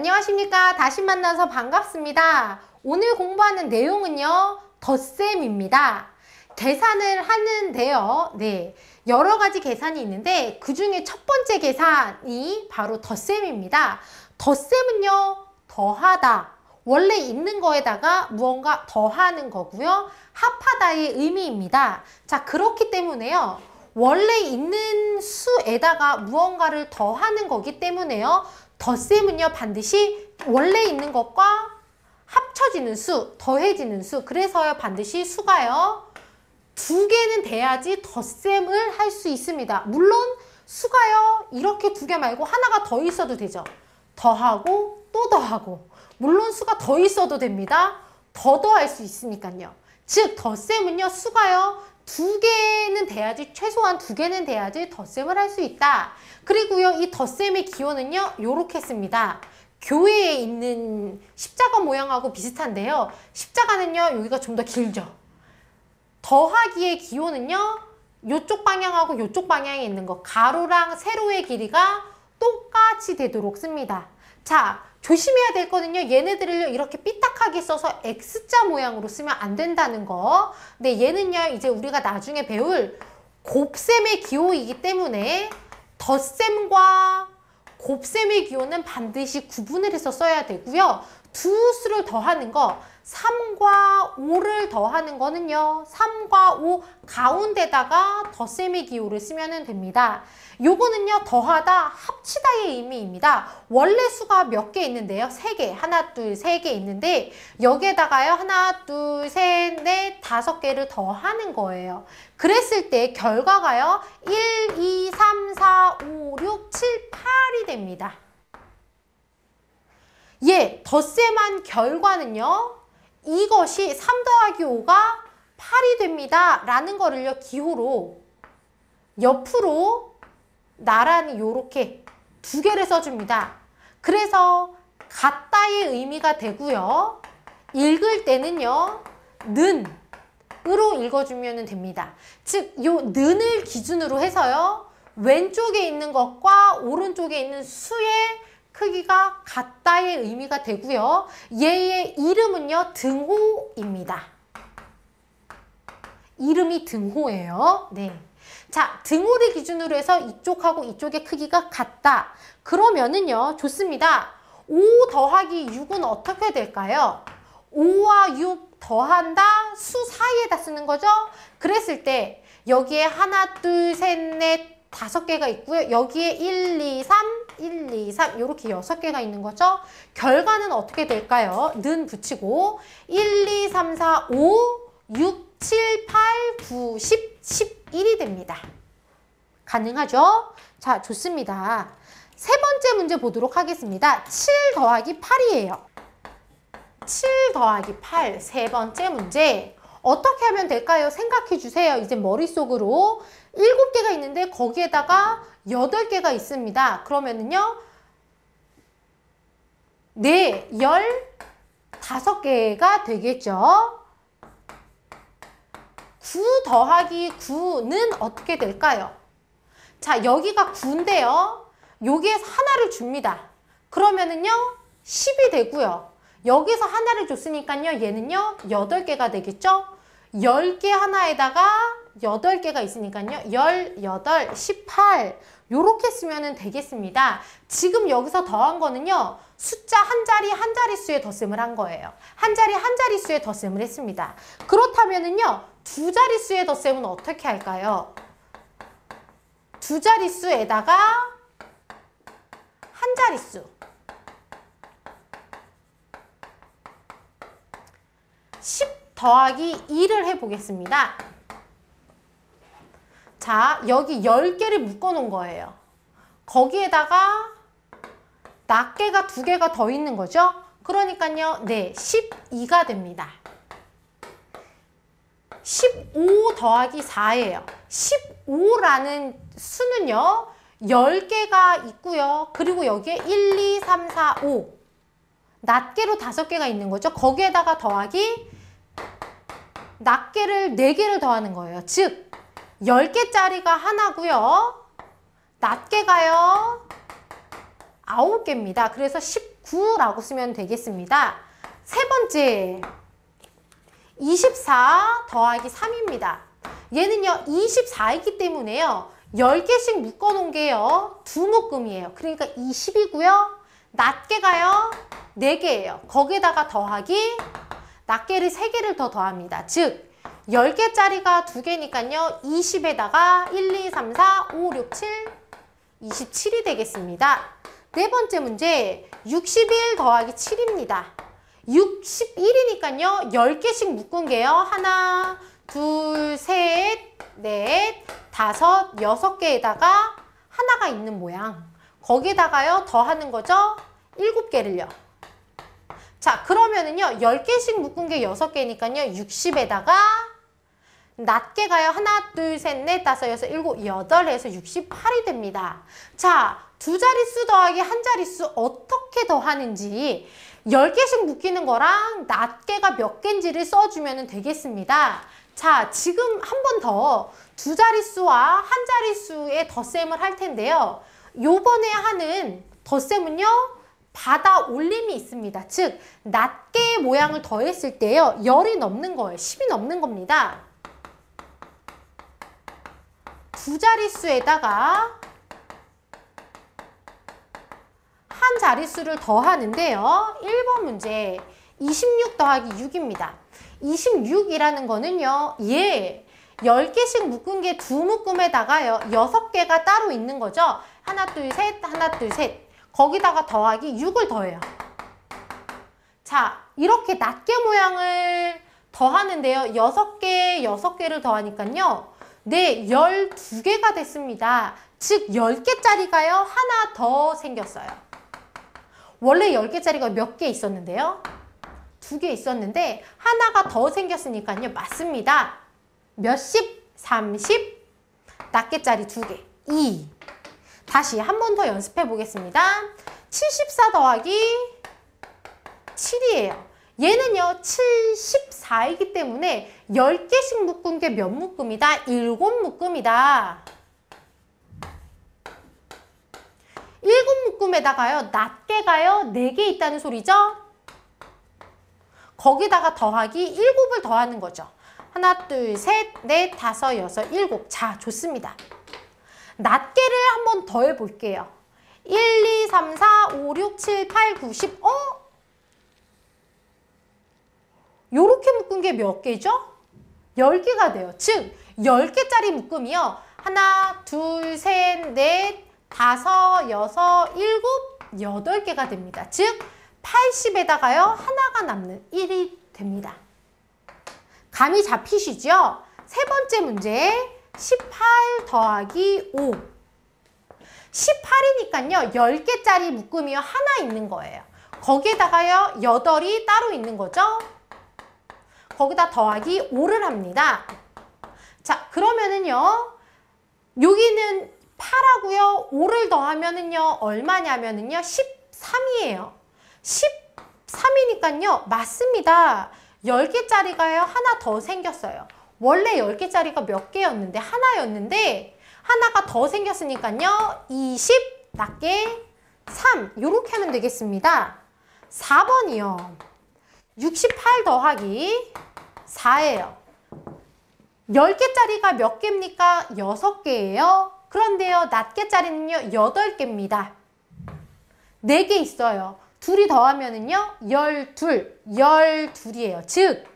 안녕하십니까. 다시 만나서 반갑습니다. 오늘 공부하는 내용은요. 덧셈입니다. 계산을 하는데요. 네. 여러 가지 계산이 있는데 그 중에 첫 번째 계산이 바로 덧셈입니다. 덧셈은요. 더하다. 원래 있는 거에다가 무언가 더하는 거고요. 합하다의 의미입니다. 자, 그렇기 때문에요. 원래 있는 수에다가 무언가를 더하는 거기 때문에요. 덧셈은요. 반드시 원래 있는 것과 합쳐지는 수, 더해지는 수. 그래서요. 반드시 수가요. 두 개는 돼야지 덧셈을 할 수 있습니다. 물론 수가요. 이렇게 두 개 말고 하나가 더 있어도 되죠. 더하고 또 더하고. 물론 수가 더 있어도 됩니다. 더 더할 수 있으니까요. 즉 덧셈은요. 수가요. 두 개는 돼야지 최소한 두 개는 돼야지 덧셈을 할 수 있다. 그리고요. 이 덧셈의 기호는요. 요렇게 씁니다. 교회에 있는 십자가 모양하고 비슷한데요. 십자가는요. 여기가 좀 더 길죠. 더하기의 기호는요. 요쪽 방향하고 요쪽 방향에 있는 거 가로랑 세로의 길이가 똑같이 되도록 씁니다. 자, 조심해야 될 거는요. 얘네들을요. 이렇게 삐딱하게 써서 X자 모양으로 쓰면 안 된다는 거. 근데 얘는요. 이제 우리가 나중에 배울 곱셈의 기호이기 때문에 덧셈과 곱셈의 기호는 반드시 구분을 해서 써야 되고요. 두 수를 더하는 거 3과 5를 더하는 거는요. 3과 5 가운데다가 덧셈의 기호를 쓰면 됩니다. 요거는요. 더하다, 합치다의 의미입니다. 원래 수가 몇 개 있는데요. 3개, 하나, 둘, 세 개 있는데 여기에다가요. 하나, 둘, 셋, 넷, 다섯 개를 더하는 거예요. 그랬을 때 결과가요. 1, 2, 3, 4, 5, 6, 7, 8이 됩니다. 예, 덧셈한 결과는요. 이것이 3 더하기 5가 8이 됩니다. 라는 거를요. 기호로 옆으로 나란히 요렇게 두 개를 써줍니다. 그래서 같다의 의미가 되고요. 읽을 때는요. 는 으로 읽어주면 됩니다. 즉, 요 는을 기준으로 해서요. 왼쪽에 있는 것과 오른쪽에 있는 수의 크기가 같다의 의미가 되고요. 얘의 이름은요. 등호입니다. 이름이 등호예요. 네. 자, 등호를 기준으로 해서 이쪽하고 이쪽의 크기가 같다. 그러면은요. 좋습니다. 5 더하기 6은 어떻게 될까요? 5와 6 더한다 수 사이에다 쓰는 거죠? 그랬을 때 여기에 하나, 둘, 셋, 넷, 다섯 개가 있고요. 여기에 1, 2, 3, 1, 2, 3 이렇게 여섯 개가 있는 거죠. 결과는 어떻게 될까요? 는 붙이고 1, 2, 3, 4, 5, 6, 7, 8, 9, 10, 11이 됩니다. 가능하죠? 자, 좋습니다. 세 번째 문제 보도록 하겠습니다. 7 더하기 8이에요. 7 더하기 8, 세 번째 문제. 어떻게 하면 될까요? 생각해 주세요. 이제 머릿속으로 7개가 있는데 거기에다가 8개가 있습니다. 그러면은요. 네, 15개가 되겠죠. 9 더하기 9는 어떻게 될까요? 자, 여기가 9인데요. 여기에서 하나를 줍니다. 그러면은요. 10이 되고요. 여기서 하나를 줬으니까요. 얘는요. 8개가 되겠죠? 10개 하나에다가 8개가 있으니까요. 18, 18 요렇게 쓰면 되겠습니다. 지금 여기서 더한 거는요. 숫자 한 자리 한 자릿수에 덧셈을 한 거예요. 한 자리 한 자릿수에 덧셈을 했습니다. 그렇다면은요. 두 자릿수의 덧셈은 어떻게 할까요? 두 자릿수에다가 한 자릿수. 10 더하기 2를 해보겠습니다. 자, 여기 10개를 묶어 놓은 거예요. 거기에다가 낱개가 두 개가 더 있는 거죠? 그러니까요, 네, 12가 됩니다. 15 더하기 4예요. 15라는 수는요, 10개가 있고요. 그리고 여기에 1, 2, 3, 4, 5. 낱개로 5개가 있는 거죠. 거기에다가 더하기 낱개를 4개를 더하는 거예요. 즉, 10개짜리가 하나고요. 낱개가요. 9개입니다. 그래서 19 9라고 쓰면 되겠습니다. 세 번째 24 더하기 3입니다. 얘는요 24이기 때문에요 10개씩 묶어놓은 게요 두 묶음이에요. 그러니까 20이고요. 낮게 가요 4개예요. 거기에다가 더하기 낱개를 3개를 더 더합니다. 즉 10개짜리가 2개니까요. 20에다가 1, 2, 3, 4, 5, 6, 7, 27이 되겠습니다. 네 번째 문제 61 더하기 7입니다. 61이니까요. 10개씩 묶은 게요. 하나, 둘, 셋, 넷, 다섯, 여섯 개에다가 하나가 있는 모양. 거기다가요. 더하는 거죠. 7개를요. 자, 그러면은요. 10개씩 묶은 게 6개니까요. 60에다가 낮게 가요. 하나, 둘, 셋, 넷, 다섯, 여섯, 일곱, 여덟 해서 68이 됩니다. 자, 두 자릿수 더하기 한 자릿수 어떻게 더하는지 10개씩 묶이는 거랑 낱개가 몇 개인지를 써주면 되겠습니다. 자, 지금 한 번 더 두 자릿수와 한 자릿수의 덧셈을 할 텐데요. 요번에 하는 덧셈은요. 받아 올림이 있습니다. 즉, 낱개의 모양을 더했을 때요. 열이 넘는 거예요. 10이 넘는 겁니다. 두 자릿수에다가 한 자릿수를 더하는데요. 1번 문제 26 더하기 6입니다. 26이라는 거는요. 예, 10개씩 묶은 게 두 묶음에다가요. 6개가 따로 있는 거죠. 하나, 둘, 셋, 하나, 둘, 셋. 거기다가 더하기 6을 더해요. 자, 이렇게 낱개 모양을 더하는데요. 6개, 6개를 더하니까요. 네, 12개가 됐습니다. 즉, 10개짜리가요. 하나 더 생겼어요. 원래 10개짜리가 몇 개 있었는데요? 두 개 있었는데 하나가 더 생겼으니까요. 맞습니다. 몇십? 30? 낱개짜리 두 개. 2. 다시 한 번 더 연습해 보겠습니다. 74 더하기 7이에요. 얘는요 74이기 때문에 10개씩 묶은 게 몇 묶음이다? 7묶음이다. 7묶음에다가요 낱개가요 4개 있다는 소리죠? 거기다가 더하기 7을 더하는 거죠. 하나, 둘, 셋, 넷, 다섯, 여섯, 일곱. 자, 좋습니다. 낱개를 한번 더 해 볼게요. 1, 2, 3, 4, 5, 6, 7, 8, 9, 10. 어? 요렇게 묶은 게 몇 개죠? 10개가 돼요. 즉, 10개짜리 묶음이요. 하나, 둘, 셋, 넷, 다섯, 여섯, 일곱, 여덟 개가 됩니다. 즉, 80에다가요. 하나가 남는 1이 됩니다. 감이 잡히시죠? 세 번째 문제 18 더하기 5 18이니까요. 10개짜리 묶음이 하나 있는 거예요. 거기에다가요. 8이 따로 있는 거죠. 거기다 더하기 5를 합니다. 자, 그러면은요. 여기는 8하고요. 5를 더하면은요. 얼마냐면은요. 13이에요. 13이니까요. 맞습니다. 10개짜리가요. 하나 더 생겼어요. 원래 10개짜리가 몇 개였는데 하나였는데 하나가 더 생겼으니까요. 20 낮게 3 이렇게 하면 되겠습니다. 4번이요. 68 더하기 4예요. 10개짜리가 몇 개입니까? 6개예요. 그런데요. 낮개짜리는요. 8개입니다. 4개 있어요. 둘이 더하면은요. 12, 12이에요. 즉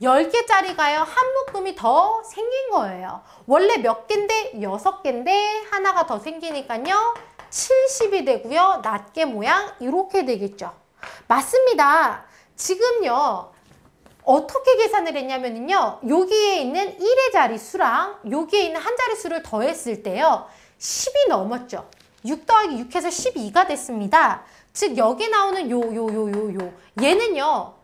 10개짜리가요. 한 묶음이 더 생긴 거예요. 원래 몇 개인데 6개인데 하나가 더 생기니까요. 70이 되고요. 낱개 모양 이렇게 되겠죠. 맞습니다. 지금요. 어떻게 계산을 했냐면요. 여기에 있는 1의 자리수랑 여기에 있는 한 자리수를 더했을 때요. 10이 넘었죠. 6 더하기 6해서 12가 됐습니다. 즉 여기 나오는 요 요 요 요요 얘는요.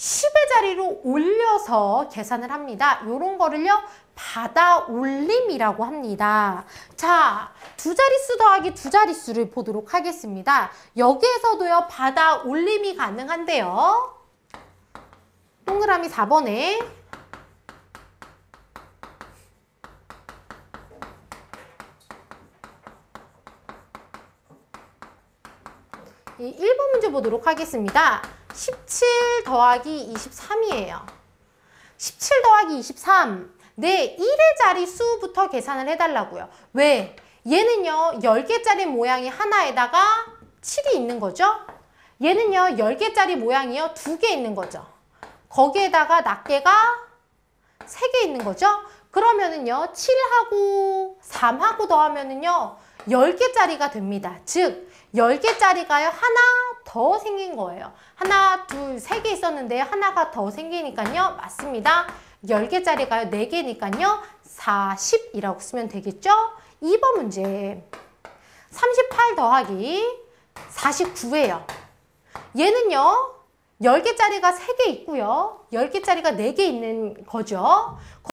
10의 자리로 올려서 계산을 합니다. 요런 거를요. 받아 올림이라고 합니다. 자, 두 자릿수 더하기 두 자릿수를 보도록 하겠습니다. 여기에서도요. 받아 올림이 가능한데요. 동그라미 4번에 이 1번 문제 보도록 하겠습니다. 17 더하기 23이에요. 17 더하기 23. 네, 1의 자리 수부터 계산을 해달라고요. 왜? 얘는요, 10개짜리 모양이 하나에다가 7이 있는 거죠? 얘는요, 10개짜리 모양이요, 2개 있는 거죠. 거기에다가 낱개가 3개 있는 거죠? 그러면은요, 7하고 3하고 더하면은요, 10개짜리가 됩니다. 즉, 10개짜리가요, 하나 더 생긴 거예요. 하나, 둘, 세 개 있었는데 하나가 더 생기니까요. 맞습니다. 10개짜리가요, 4개니까요. 40이라고 쓰면 되겠죠? 2번 문제. 38 더하기 49예요. 얘는요. 10개짜리가 3개 있고요. 10개짜리가 4개 있는 거죠.